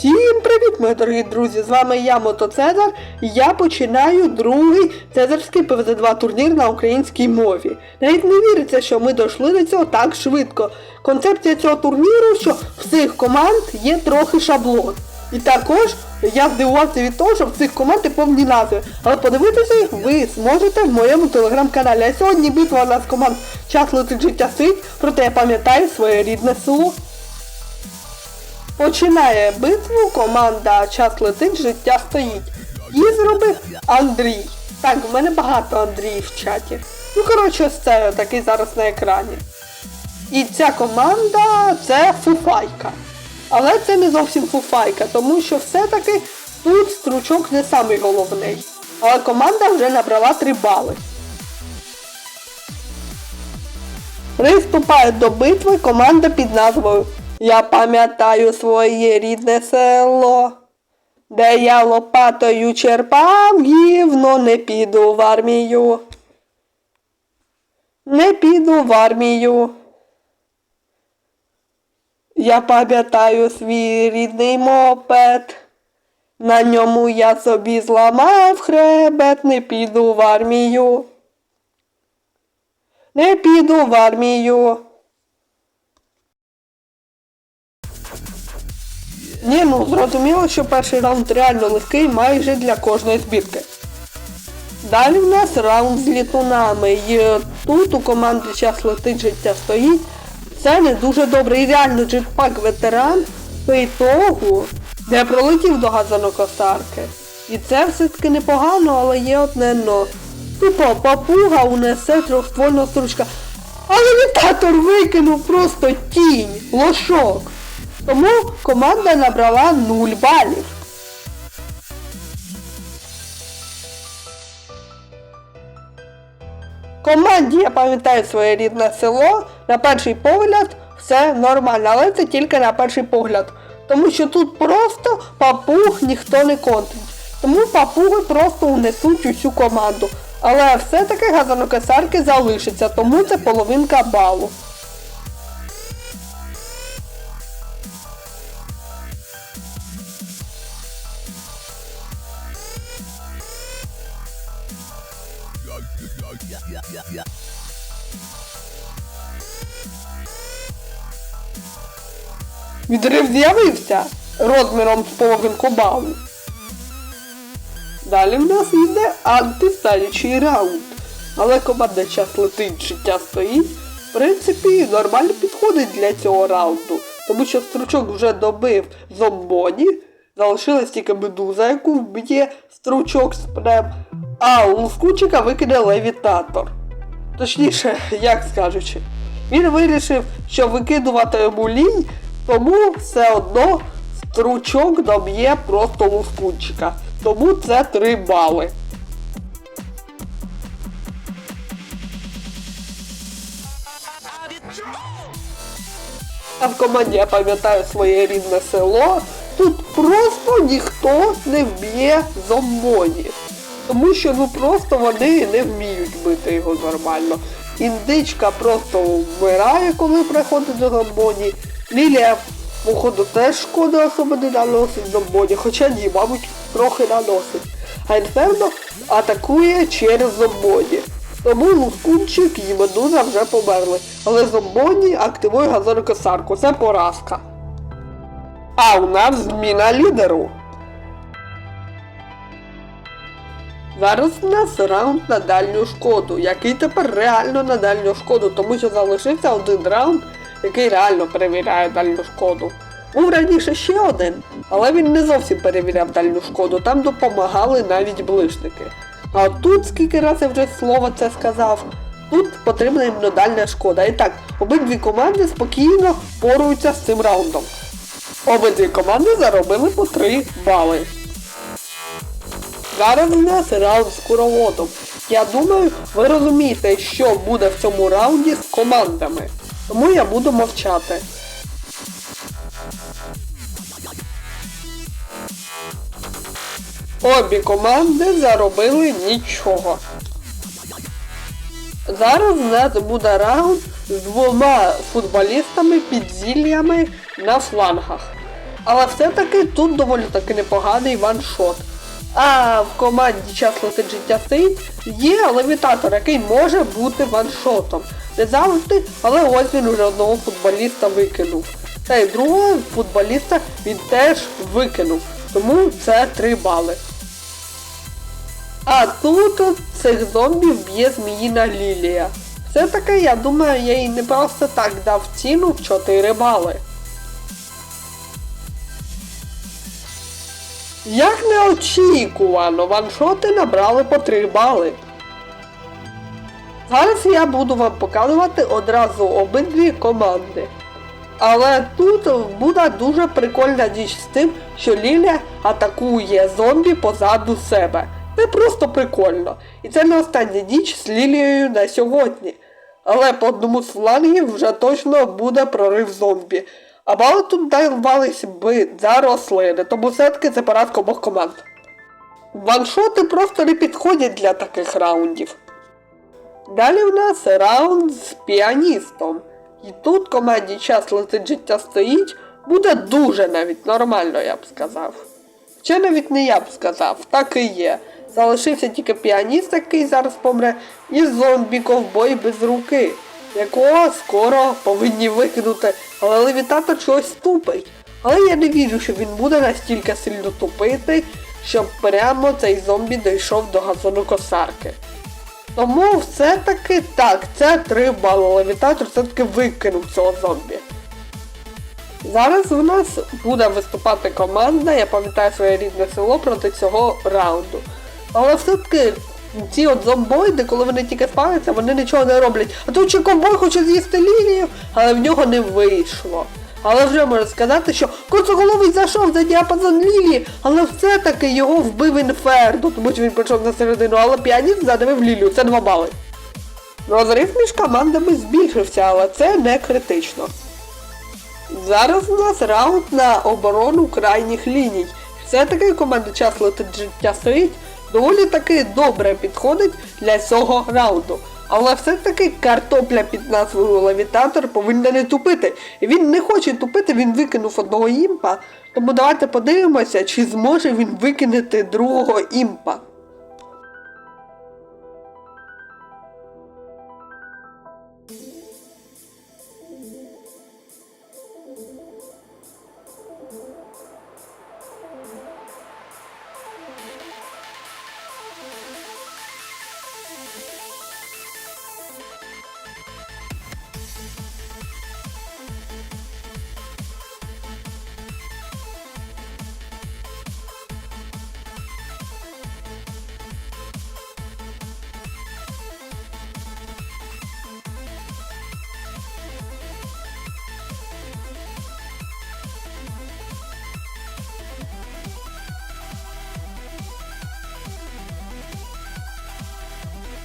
Всім привіт, мої дорогі друзі! З вами я, Мотоцезар, і я починаю другий цезарський ПВЗ-2 турнір на українській мові. Навіть не віриться, що ми дійшли до цього так швидко. Концепція цього турніру, що всіх команд є трохи шаблон. І також я здивувався від того, що в цих команд є повні назви. Але подивитися їх ви зможете в моєму телеграм-каналі. А сьогодні битва у нас команд час летить життя сить, проте я пам'ятаю своє рідне село. Починає битву команда Час летить, життя стоїть. Її зробив Андрій. Так, в мене багато Андріїв в чаті. Ну, коротше, це такий зараз на екрані. І ця команда це фуфайка. Але це не зовсім фуфайка, тому що все-таки тут стручок не самий головний. Але команда вже набрала 3 бали. Приступає до битви команда під назвою Я пам'ятаю своє рідне село, де я лопатою черпав гівно, не піду в армію. Не піду в армію. Я пам'ятаю свій рідний мопед. На ньому я собі зламав хребет, не піду в армію. Не піду в армію. Ні, ну зрозуміло, що перший раунд реально легкий майже для кожної збірки. Далі в нас раунд з літунами. І тут у команди час летить життя стоїть. Це не дуже добре. І реально джетпак ветеран по ітогу не пролетів до газонокосарки. І це все-таки непогано, але є одне но. Тупо папуга унесе трьохствольного стручка. Але літатор викинув просто тінь, лошок. Тому команда набрала 0 балів. Команді, я пам'ятаю своє рідне село, на перший погляд все нормально, але це тільки на перший погляд. Тому що тут просто папуг ніхто не контрить. Тому папуги просто унесуть усю команду. Але все-таки газонокосарки залишаться, тому це половинка балу. Відрив з'явився розміром з половинку балу. Далі в нас йде антисталючий раунд. Але команда час летить, життя стоїть. В принципі, нормально підходить для цього раунду. Тому що стручок вже добив зомбоні. Залишилась тільки медуза, яку вб'є стручок спрем. А у лускучика викине левітатор. Точніше, як скажучи. Він вирішив, що викидувати йому лінь, тому все одно стручок доб'є просто лускунчика. Тому це 3 бали. А в команді я пам'ятаю своє рідне село. Тут просто ніхто не вб'є зомбоні. Тому що ну просто вони не вміють бити його нормально. Індичка просто вмирає, коли приходить до зомбоні. Лілія, походу, теж шкоди особо не наносить зомбоні, хоча ні, мабуть, трохи наносить. А інферно атакує через зомбоні. Тому лускунчик і медуза вже померли. Але зомбоні активує газонокосарку. Це поразка. А у нас зміна лідеру. Зараз у нас раунд на дальню шкоду, який тепер реально на дальню шкоду, тому що залишився один раунд, який реально перевіряє дальню шкоду. Був раніше ще один, але він не зовсім перевіряв дальню шкоду, там допомагали навіть ближники. А тут, скільки разів вже слово це сказав, тут потрібна іменно дальня шкода. І так, обидві команди спокійно поруються з цим раундом. Обидві команди заробили по 3 бали. Зараз у нас раунд з куроводом. Я думаю, ви розумієте, що буде в цьому раунді з командами. Тому я буду мовчати. Обі команди заробили нічого. Зараз у буде раунд з двома футболістами під зіллями на флангах. Але все-таки тут доволі таки непоганий ваншот. А в команді час летить життя стоїть є левітатор, який може бути ваншотом. Не завжди, але ось він уже одного футболіста викинув. Та й другого футболіста він теж викинув. Тому це 3 бали. А тут цих зомбі вб'є зміїна лілія. Все-таки, я думаю, я їй не просто так дав ціну в 4 бали. Як неочікувано, ваншоти набрали по 3 бали. Зараз я буду вам показувати одразу обидві команди. Але тут буде дуже прикольна діч з тим, що Ліля атакує зомбі позаду себе. Це просто прикольно. І це не остання діч з Лілією на сьогодні. Але по одному з флангів вже точно буде прорив зомбі. А бали тут давались би за рослини, тому все-таки це поразка обох команд. Ваншоти просто не підходять для таких раундів. Далі в нас раунд з піаністом. І тут команді час летить життя стоїть, буде дуже навіть нормально, я б сказав. Ще навіть не я б сказав, так і є. Залишився тільки піаніст, який зараз помре, і зомбі-ковбой без руки, якого скоро повинні викинути, але левітатор чогось тупить. Але я не вірю, що він буде настільки сильно тупити, щоб прямо цей зомбі дійшов до газонокосарки. Тому все-таки так, це 3 бали. Левітатор все-таки викинув цього зомбі. Зараз у нас буде виступати команда, я пам'ятаю своє рідне село проти цього раунду. Але все-таки ці от зомбоїди, коли вони тільки спавняться, вони нічого не роблять. А тут ще ковбой хоче з'їсти лінію, але в нього не вийшло. Але вже можна сказати, що коцоголовий зайшов за діапазон лілії, але все-таки його вбив інферно, тому що він прийшов на середину, але піаніст задавив лілію, це 2 бали. Розрив між командами збільшився, але це не критично. Зараз у нас раунд на оборону крайніх ліній. Все-таки команда час летить життя стоїть доволі таки добре підходить для цього раунду. Але все-таки картопля під назвою Левітатор повинна не тупити. І він не хоче тупити, він викинув одного імпа. Тому давайте подивимося, чи зможе він викинути другого імпа.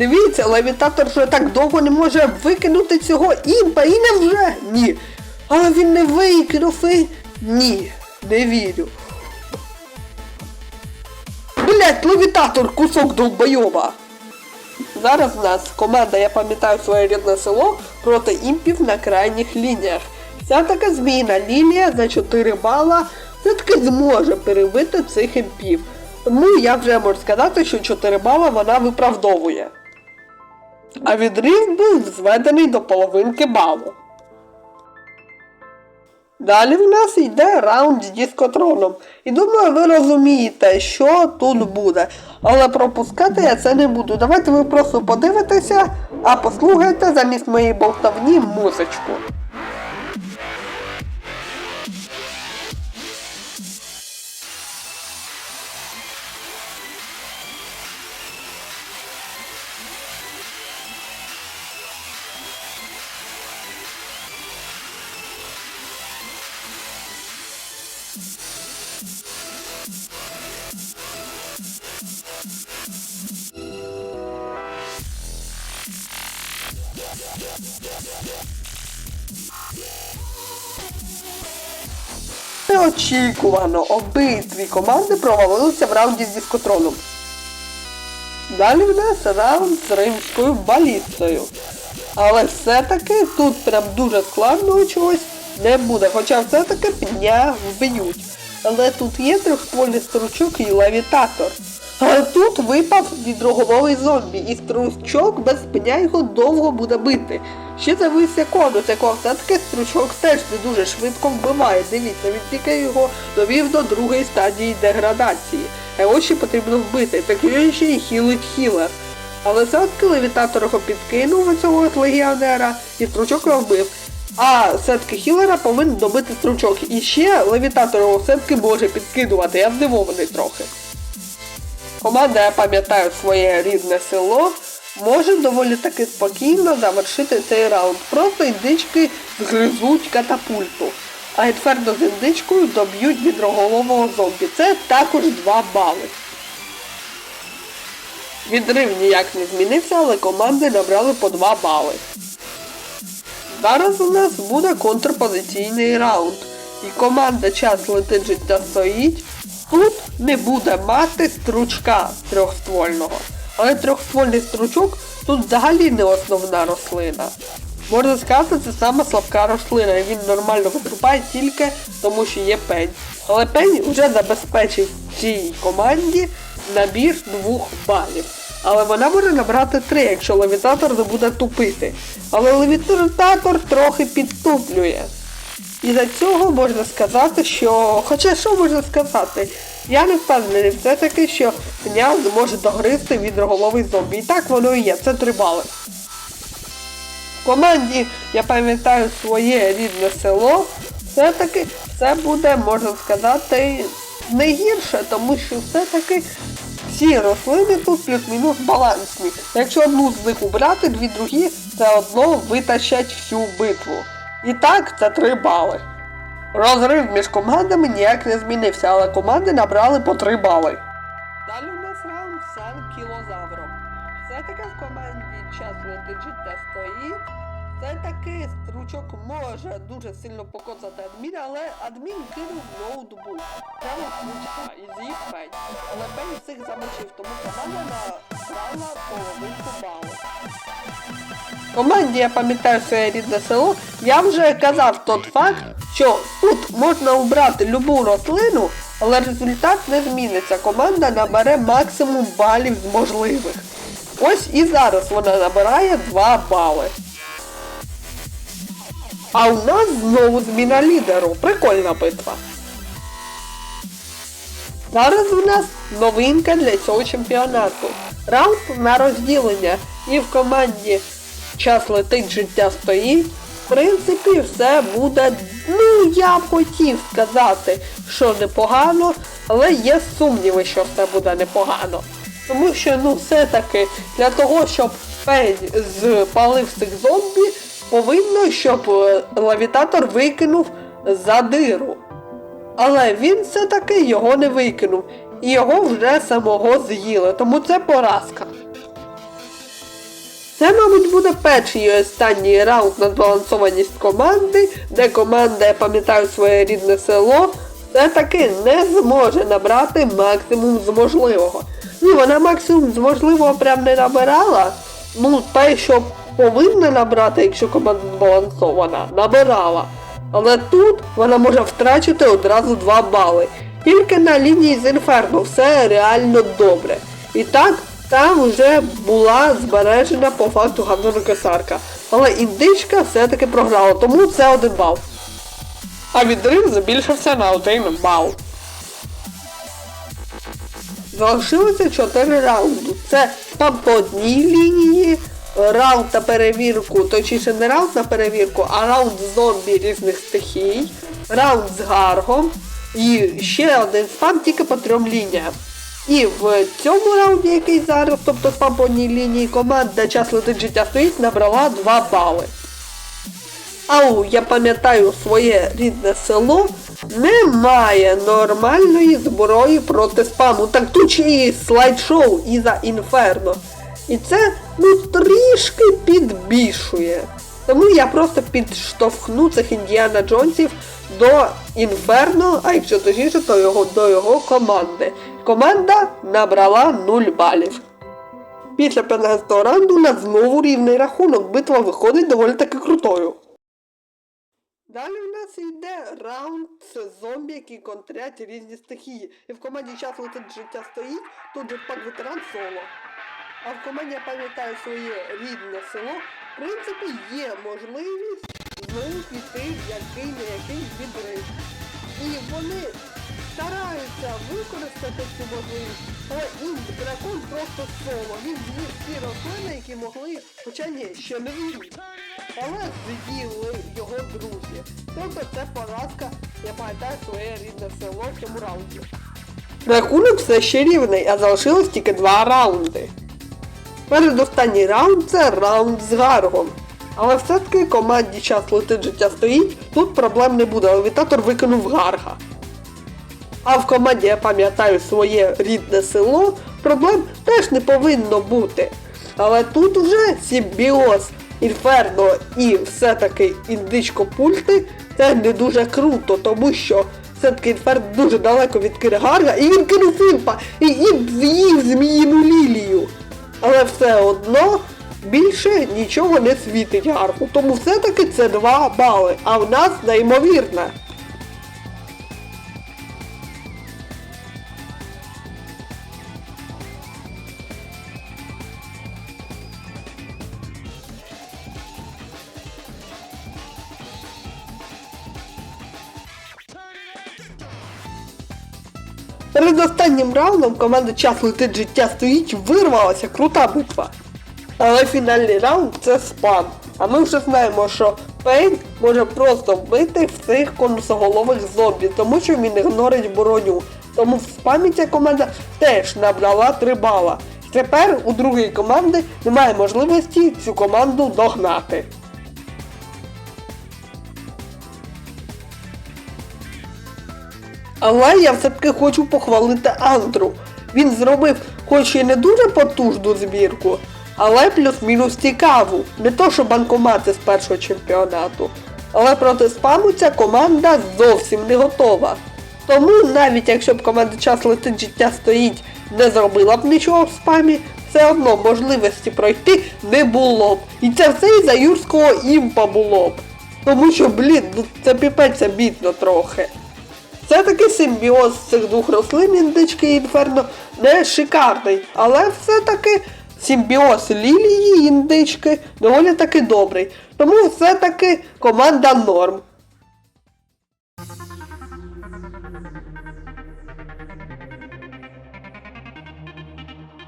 Дивіться, левітатор вже так довго не може викинути цього імпа і не вже. Ні. Але він не викинув і... Ні, не вірю. Блять, левітатор, кусок довбойоба. Зараз в нас команда, я пам'ятаю своє рідне село, проти імпів на крайніх лініях. Ця така змійна лінія за 4 бала все-таки зможе перебити цих імпів. Тому я вже можу сказати, що 4 бала вона виправдовує. А відрив був зведений до половинки балу. Далі в нас йде раунд з дискотроном. І думаю, ви розумієте, що тут буде. Але пропускати я це не буду. Давайте ви просто подивитеся, а послухайте замість моєї болтовні музичку. Неочікувано обидві команди провалилися в раунді з дискотроном. Далі в нас раунд з римською балістою. Але все-таки тут прям дуже складного чогось не буде, хоча все-таки пня вб'ють. але тут є трьохствольний стручок і левітатор. А тут випав відроговий зомбі, і стручок без пеня його довго буде бити. Ще з'явився конус, якого все-таки стручок теж не дуже швидко вбиває. Дивіться, він тільки його довів до другої стадії деградації. А його ще потрібно вбити, так він ще й хілить хілер. Але все-таки левітатор його підкинув цього легіонера і стручок його вбив. А все-таки хілера повинен добити стручок. І ще левітатор його все-таки може підкидувати. Я здивований трохи. Команда, я пам'ятаю своє рідне село, може доволі таки спокійно завершити цей раунд. Просто індички згризуть катапульту. А інферно з індичкою доб'ють відроголового зомбі. Це також 2 бали. Відрив ніяк не змінився, але команди набрали по 2 бали. Зараз у нас буде контрпозиційний раунд. І команда час летить життя стоїть. Тут не буде мати стручка трьохствольного. Але трьохствольний стручок тут взагалі не основна рослина. Можна сказати, це саме слабка рослина, і він нормально виступає тільки тому, що є пень. Але пень вже забезпечив цій команді набір двох балів. Але вона може набрати три, якщо левітатор не буде тупити. Але левітатор трохи підтуплює. І за цього можна сказати, що. Хоча що можна сказати? Я не впевнений все-таки, що пня зможе догризти відроголовий зомбі. І так воно і є, це три бали. В команді, я пам'ятаю своє рідне село, все-таки все буде, можна сказати, не гірше, тому що все-таки всі рослини тут плюс-мінус балансні. Якщо одну з них убрати, дві другі все одно витащать всю битву. І так, це 3 бали. Розрив між командами ніяк не змінився, але команди набрали по 3 бали. Далі у нас раунд з анкілозавром. Все-таки в команді час летить життя стоїть. Все-таки стручок може дуже сильно покоцати адмін, але адмін кинув ноутбук. Прямо стручка і з'їв пень. Але пень всіх замочив, тому команда набрала половинку балу. Команді, я пам'ятаю своє рідне село, я вже казав тот факт, що тут можна обрати любу рослину, але результат не зміниться. Команда набере максимум балів з можливих. Ось і зараз вона набирає 2 бали. А у нас знову зміна лідеру. Прикольна битва. Зараз у нас новинка для цього чемпіонату. Раунд на розділення. І в команді час летить, життя стоїть. В принципі, все буде, ну я б хотів сказати, що непогано, але є сумніви, що все буде непогано. Тому що, ну, все-таки для того, щоб пень спалив цих зомбі, повинно, щоб е, лавітатор викинув задиру. Але він все-таки його не викинув, і його вже самого з'їли, тому це поразка. Це, мабуть, буде перший і останній раунд на збалансованість команди, де команда, я пам'ятаю своє рідне село, все-таки не зможе набрати максимум з можливого. Ні, вона максимум з можливого прям не набирала. Ну, те, що повинна набрати, якщо команда збалансована, набирала. Але тут вона може втрачити одразу 2 бали. Тільки на лінії з Інферно все реально добре. І так, там вже була збережена по факту Гавнона Косарка. Але індичка все-таки програла, тому це один бал. А відрив збільшився на один бал. Залишилося 4 раунди. Це там по одній лінії, раунд на перевірку, точніше не раунд на перевірку, а раунд з зомбі різних стихій, раунд з гаргом і ще один спам тільки по трьом лініям. І в цьому раунді, який зараз, тобто по лінії, команда час летить життя стоїть набрала 2 бали. Ау, я пам'ятаю своє рідне село, немає нормальної зброї проти спаму. Так тут ще і слайд-шоу і за інферно. І це ну трішки підбільшує. Тому я просто підштовхну цих індіана Джонсів до інферно, а якщо точніше, то його до його команди. Команда набрала 0 балів. Після 15 раунду у нас знову рівний рахунок. Битва виходить доволі таки крутою. Далі у нас йде раунд з зомбі, які контрять різні стихії. І в команді час летить життя стоїть, тут же пак ветеран соло. А в команді я пам'ятаю своє рідне село. Принципі, є можливість знову піти в який не який відрив. І вони стараються використати цю можливість. Але інт дракон просто соло. Він з'їв всі рослини, які могли, хоча ні, ще не з'їв. Але з'їли його друзі. Тобто це поразка, я пам'ятаю своє рідне село в цьому раунді. Рахунок все ще рівний, а залишилось тільки два раунди. Передостанній раунд це раунд з Гаргом. Але все-таки команді час летить життя стоїть, тут проблем не буде, левітатор викинув Гарга. А в команді я пам'ятаю своє рідне село, проблем теж не повинно бути. Але тут вже симбіоз Інферно і все-таки індичко пульти це не дуже круто, тому що все-таки Інферно дуже далеко від Киргарга і він кинув імпа, і з'їв зміїну лілію. Але все одно більше нічого не світить гарно. тому все-таки це 2 бали, а в нас неймовірне. Перед останнім раундом команда час летить життя стоїть, вирвалася крута битва. Але фінальний раунд це спам. А ми вже знаємо, що Пейн може просто вбити всіх конусоголових зомбі, тому що він ігнорить броню. Тому в спамі ця команда теж набрала 3 бала. Тепер у другої команди немає можливості цю команду догнати. Але я все-таки хочу похвалити Андру. Він зробив хоч і не дуже потужну збірку, але плюс-мінус цікаву. Не то, що банкомати з першого чемпіонату. Але проти спаму ця команда зовсім не готова. Тому навіть якщо б команда час летить життя стоїть не зробила б нічого в спамі, все одно можливості пройти не було б. І це все із-за юрського імпа було б. Тому що, блін, ну це піпець бідно трохи. Все-таки симбіоз цих двох рослин, індички і інферно, не шикарний, але все-таки симбіоз лілії індички доволі таки добрий. Тому все-таки команда норм.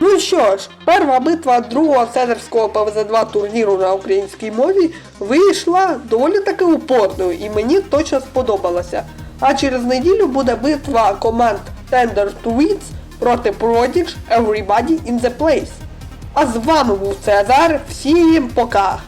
Ну що ж, перша битва другого седерського ПВЗ-2 турніру на українській мові вийшла доволі таки упорною і мені точно сподобалося. А через неділю буде битва команд Tender Tweets проти Prodigy Everybody in the Place. А з вами був Цезар, всім пока!